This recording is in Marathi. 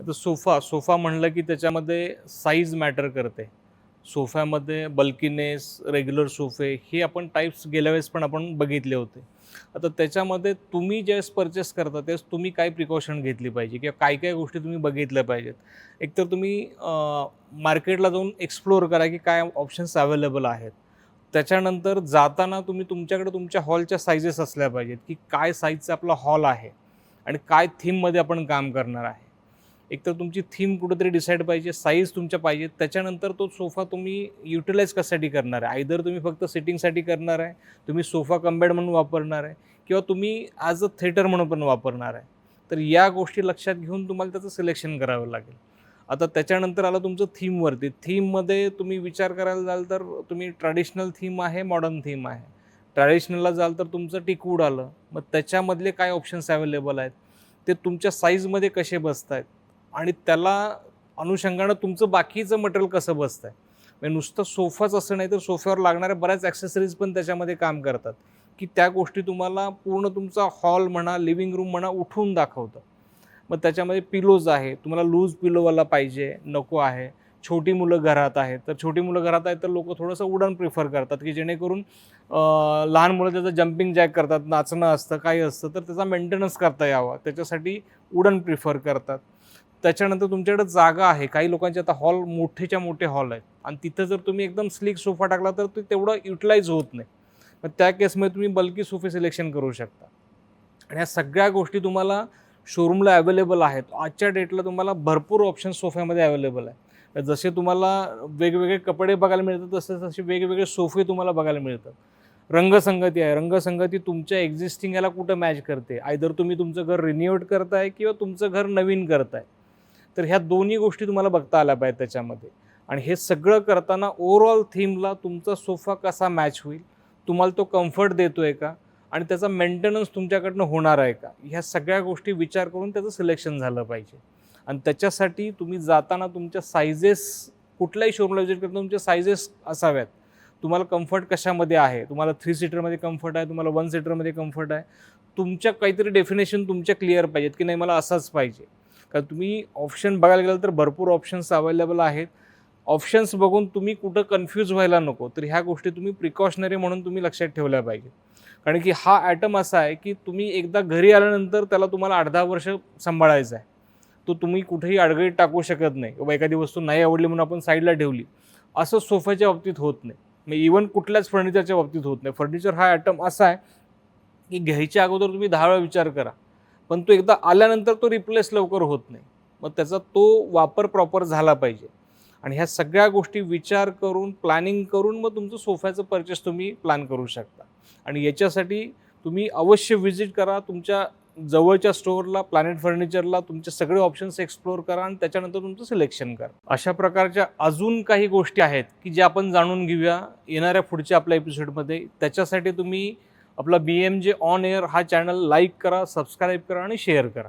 आता सोफा सोफा म्हणलं की त्याच्यामध्ये साईज मॅटर करते. सोफ्यामध्ये बल्किनेस रेग्युलर सोफे हे आपण टाईप्स गेल्या वेळेस पण आपण बघितले होते. आता त्याच्यामध्ये तुम्ही ज्यावेळेस परचेस करता त्यावेळेस तुम्ही काय प्रिकॉशन घेतली पाहिजे? किंवा काय काय गोष्टी तुम्ही बघितल्या पाहिजेत? एकतर तुम्ही मार्केटला जाऊन एक्सप्लोअर करा की काय ऑप्शन्स अवेलेबल आहेत. त्याच्यानंतर जाताना तुम्ही तुमच्याकडे तुमच्या हॉलच्या साईजेस असल्या पाहिजेत की काय साईजचा आपला हॉल आहे. आणि काय थीममध्ये आपण काम करणार आहे. एकतर तुमची थीम कुठेतरी डिसाईड पाहिजे साईज तुमच्या पाहिजे. त्याच्यानंतर तो सोफा तुम्ही युटिलाइज कशासाठी करणार आहे? आयदर तुम्ही फक्त सिटिंगसाठी करणार आहे तुम्ही सोफा कम्बेड म्हणून वापरणार आहे किंवा तुम्ही ॲज अ थिएटर म्हणून पण वापरणार आहे. तर या गोष्टी लक्षात घेऊन तुम्हाला त्याचं सिलेक्शन करावं लागेल. आता त्याच्यानंतर आलं तुमचं थीमवरती थीममध्ये तुम्ही विचार करायला जाल तर तुम्ही ट्रॅडिशनल थीम आहे मॉडर्न थीम आहे. ट्रॅडिशनलला जाल तर तुमचं टिकवूड आलं. मग त्याच्यामधले काय ऑप्शन्स अवेलेबल आहेत? ते तुमच्या साईजमध्ये कसे बसत आहेत आणि त्याला अनुषंगानं तुमचं बाकीचं मटेरियल कसं बसतं आहे म्हणजे नुसतं सोफाच असं नाही तर सोफ्यावर लागणाऱ्या बऱ्याच ॲक्सेसरीज पण त्याच्यामध्ये काम करतात. की त्या गोष्टी तुम्हाला पूर्ण तुमचा हॉल म्हणा लिव्हिंग रूम म्हणा उठून दाखवतं. मग त्याच्यामध्ये पिलोज आहे तुम्हाला लूज पिलोवाला पाहिजे नको आहे. छोटी मुलं घरात आहेत तर छोटी मुलं घरात आहेत तर लोक थोडंसं उडण प्रिफर करतात की जेणेकरून लहान मुलं त्याचं जम्पिंग जॅक करतात नाचणं असतं काही असतं तर त्याचा मेंटेनन्स करता यावा. त्याच्यासाठी उडण प्रिफर करतात. त्याच्यानंतर तुमच्याकडे जागा आहे. काही लोकांचे आता हॉल मोठेच्या मोठे हॉल आहेत. आणि तिथं जर तुम्ही एकदम स्लिक सोफा टाकला तर ते तेवढं युटिलाइज होत नाही. मग त्या केसमध्ये तुम्ही बल्की सोफे सिलेक्शन करू शकता. आणि ह्या सगळ्या गोष्टी तुम्हाला शोरूमला अवेलेबल आहेत. आजच्या डेटला तुम्हाला भरपूर ऑप्शन सोफ्यामध्ये अवेलेबल आहे. जसे तुम्हाला वेगवेगळे कपडे बघायला मिळतात तसे तसे वेगवेगळे सोफे तुम्हाला बघायला मिळतात. रंगसंगती आहे. रंगसंगती तुमच्या एक्झिस्टिंग याला कुठं मॅच करते? आयदर तुम्ही तुमचं घर रिन्युएट करताय किंवा तुमचं घर नवीन करताय. तर ह्या दोन्ही गोष्टी तुम्हाला बघता आल्या पाहिजे त्याच्यामध्ये. आणि हे सगळं करताना ओव्हरऑल थीमला तुमचा सोफा कसा मॅच होईल तुम्हाला तो कम्फर्ट देतो आहे का? आणि त्याचा मेंटेनन्स तुमच्याकडनं होणार आहे का? ह्या सगळ्या गोष्टी विचार करून त्याचं सिलेक्शन झालं पाहिजे. आणि त्याच्यासाठी तुम्ही जाताना तुमच्या सायझेस कुठल्याही शोरूमला विजिट करताना तुमच्या सायझेस असाव्यात. तुम्हाला कम्फर्ट कशामध्ये आहे? तुम्हाला थ्री सीटरमध्ये कम्फर्ट आहे तुम्हाला वन सीटरमध्ये कम्फर्ट आहे. तुमच्या काहीतरी डेफिनेशन तुमच्या क्लिअर पाहिजेत की नाही मला असाच पाहिजे. कारण तुम्ही ऑप्शन बघायला गेलं तर भरपूर ऑप्शन्स अवेलेबल आहेत. ऑप्शन्स बघून तुम्ही कुठं कन्फ्यूज व्हायला नको तर ह्या गोष्टी तुम्ही प्रिकॉशनरी म्हणून तुम्ही लक्षात ठेवल्या पाहिजे कारण की हा ॲटम असा आहे की तुम्ही एकदा घरी आल्यानंतर त्याला तुम्हाला आठ दहा वर्ष सांभाळायचा आहे. तो तुम्ही कुठेही अडगळीत टाकू शकत नाही किंवा एखादी वस्तू नाही आवडली म्हणून आपण साईडला ठेवली असं सोफ्याच्या बाबतीत होत नाही. मग इवन कुठल्याच फर्निचरच्या बाबतीत होत नाही. फर्निचर हा ॲटम असा आहे की घ्यायच्या अगोदर तुम्ही दहा वेळा विचार करा. पण तो एकदा आल्यानंतर तो रिप्लेस लवकर होत नाही. मग त्याचा तो वापर प्रॉपर झाला पाहिजे. आणि ह्या सगळ्या गोष्टी विचार करून प्लॅनिंग करून मग तुमचं सोफ्याचं परचेस तुम्ही प्लॅन करू शकता. आणि याच्यासाठी तुम्ही अवश्य व्हिजिट करा. तुमच्या जवळच्या स्टोअरला प्लॅनेट फर्निचरला तुमचे सगळे ऑप्शन्स एक्सप्लोअर करा आणि त्याच्यानंतर तुमचं सिलेक्शन करा. अशा प्रकारच्या अजून काही गोष्टी आहेत की ज्या आपण जाणून घेऊया येणाऱ्या पुढच्या आपल्या एपिसोडमध्ये त्याच्यासाठी तुम्ही आपला B M J on air हा चॅनल लाईक करा सबस्क्राईब करा आणि शेअर करा.